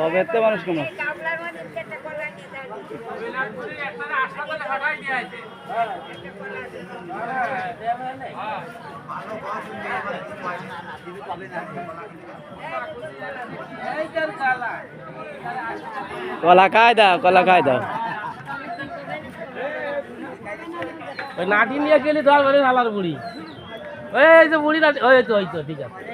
অবেতে মানুষ কম কলা খাই দাও, কলা খাই দাও। ওই নাটি নিয়ে গেলি ধর হালার বুড়ি। এই যে বুড়ি নাটি ওই তো ওই তো, ঠিক আছে।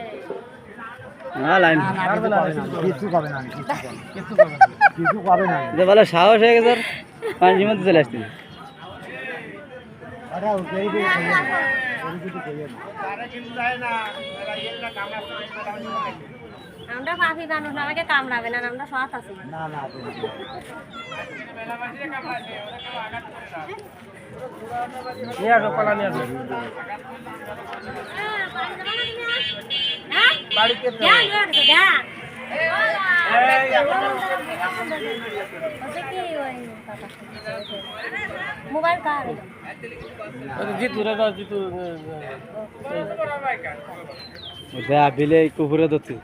সাহস হয়ে গেছে পানির মধ্যে চলে আসছি। আমরা পাখি মানুষ আমাকে কামড়াবে না আমরা সৎ আছি না না আসো নিয়ে আসো বাড়িতে মোবাইল কার ওই যে জিতু রে জিতু বিলে কুকুরে ধরছি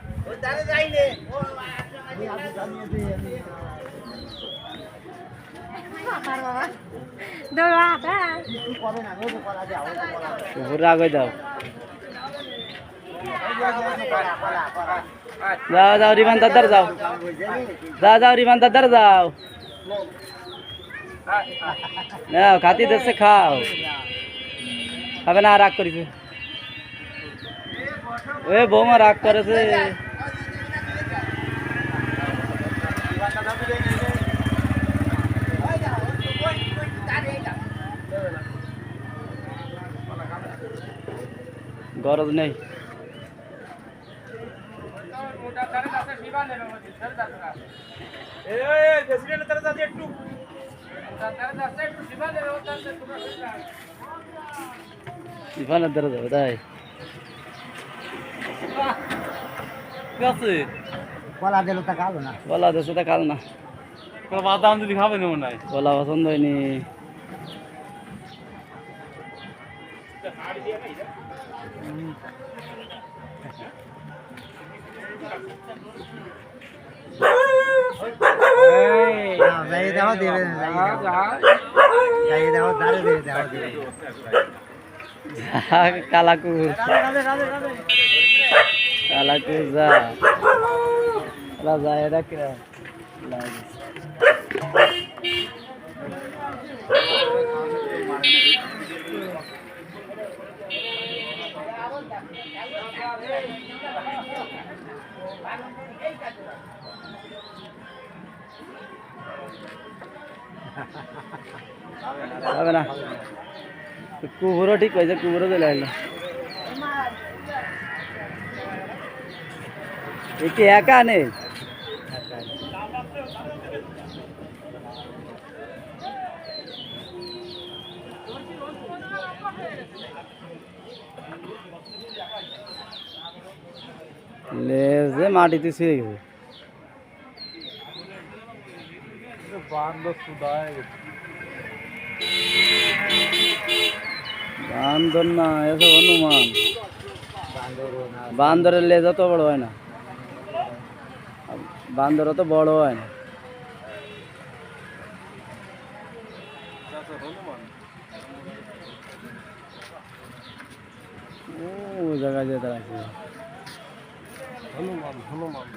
দৌড়া কুকুরে আগে দাও যাও যাও রিমান দাদার যাও। যাও যাও রিমান দাদার যাও। নাও, খাতি দেশে খাও। খাবে না, রাগ করেছে। এ, বৌমা রাগ করেছে। গরজ নেই। ইফানের দ্বারা যাবে তাই? কলা দিলে তা খাব না। বলা দেশে তা কাল না। বাদাম যদি খাবে না মনে হয়। বলা পছন্দ হয়নি। না, যাই দেখো দেবে যাই দেখো দাঁড়ে দেবে দেখো দেবে কালা কুকুর যা যায় এটা। হবে না কুকুরও ঠিক হয়েছে কুকুরও চলে আসলো একে একা নেই লেজে মাটিতে শুয়ে গেছে। বান্দর না, এসব হনুমান বান্দরের লেজ অত বড় হয় না। বান্দর অত বড় হয় না। ও, জায়গায় যেতে আছে হনুমান হনুমান